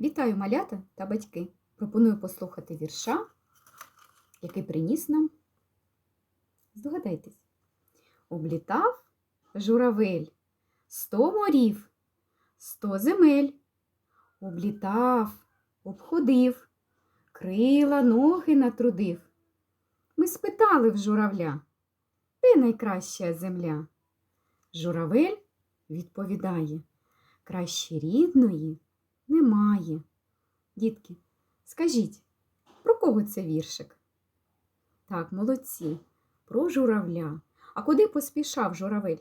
Вітаю малята та батьки! Пропоную послухати вірша, який приніс нам. Здогадайтесь. Облітав журавель сто морів, сто земель. Облітав, обходив, крила ноги натрудив. Ми спитали в журавля, де найкраща земля? Журавель відповідає, краще рідної немає. Дітки, скажіть, про кого це віршик? Так, молодці, про журавля. А куди поспішав журавель?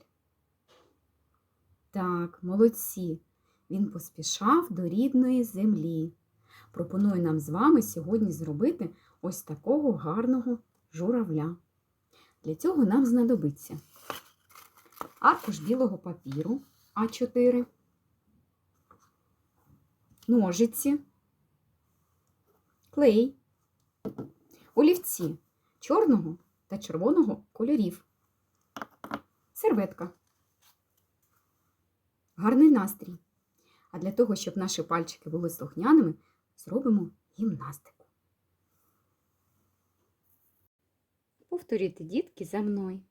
Так, молодці. Він поспішав до рідної землі. Пропоную нам з вами сьогодні зробити ось такого гарного журавля. Для цього нам знадобиться аркуш білого папіру А4, ножиці, клей, олівці чорного та червоного кольорів, серветка, гарний настрій. А для того, щоб наші пальчики були слухняними, зробимо гімнастику. Повторюйте, дітки, за мною.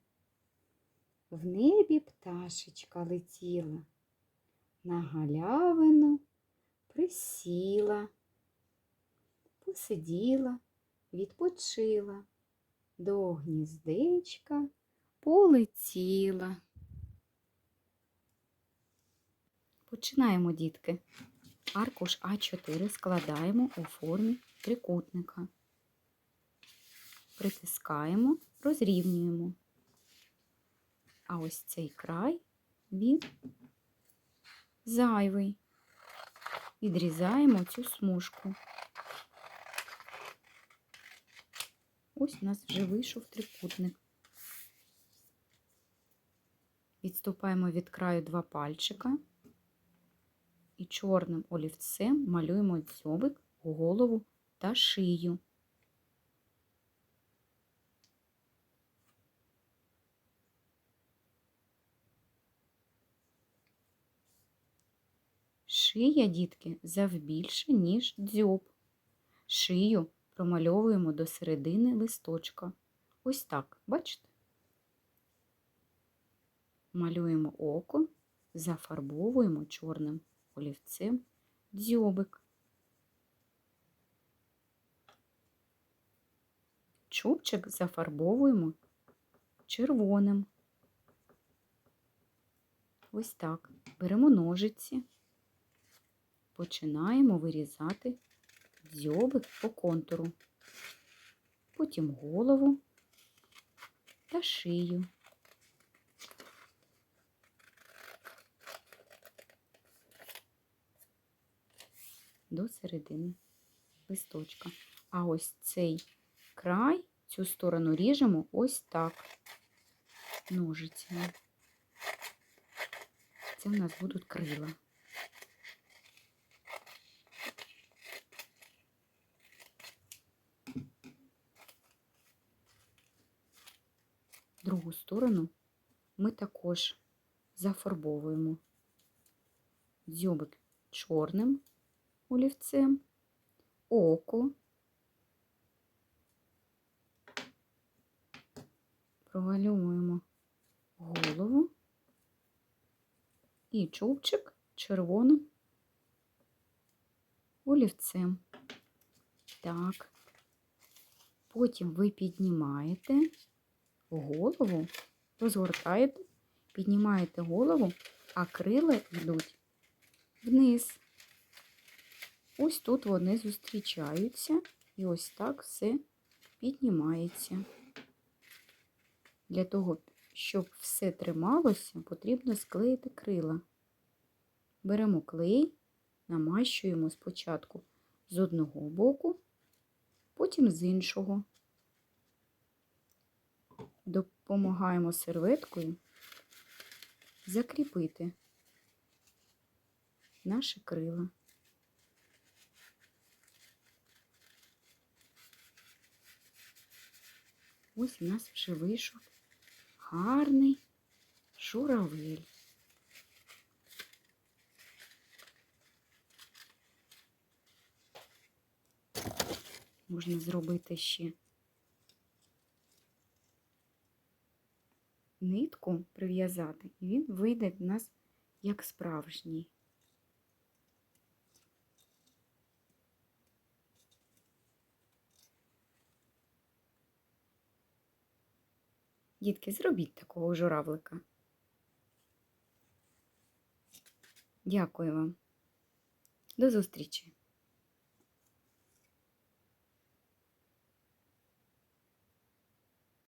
В небі пташечка летіла, на галявину присіла, посиділа, відпочила, до гніздечка полетіла. Починаємо, дітки. Аркуш А4 складаємо у формі трикутника. Притискаємо, розрівнюємо. А ось цей край він зайвий. Відрізаємо цю смужку. Ось у нас вже вийшов трикутник. Відступаємо від краю два пальчика і чорним олівцем малюємо дзьобик, голову та шию. Шия, дітки, завбільше, ніж дзьоб. Шию промальовуємо до середини листочка. Ось так, бачите? Малюємо око, зафарбовуємо чорним олівцем дзьобик. Чубчик зафарбовуємо червоним. Ось так. Беремо ножиці, починаємо вирізати дзьобик по контуру, потім голову та шию. До середини листочка. А ось цей край, цю сторону ріжемо ось так, ножицями. Це у нас будуть крила. Сторону ми також зафарбовуємо дзьобик чорним олівцем, око, провалюємо голову і чубчик червоним олівцем. Так. Потім ви піднімаєте голову, розгортаєте, піднімаєте голову, а крила йдуть вниз. Ось тут вони зустрічаються, і ось так все піднімається. Для того, щоб все трималося, потрібно склеїти крила. Беремо клей, намащуємо спочатку з одного боку, потім з іншого. Допомагаємо серветкою закріпити наші крила. Ось у нас вже вийшов гарний журавель. можна зробити ще. Нитку прив'язати, і він вийде в нас як справжній. Дітки, зробіть такого журавлика. Дякую вам. До зустрічі!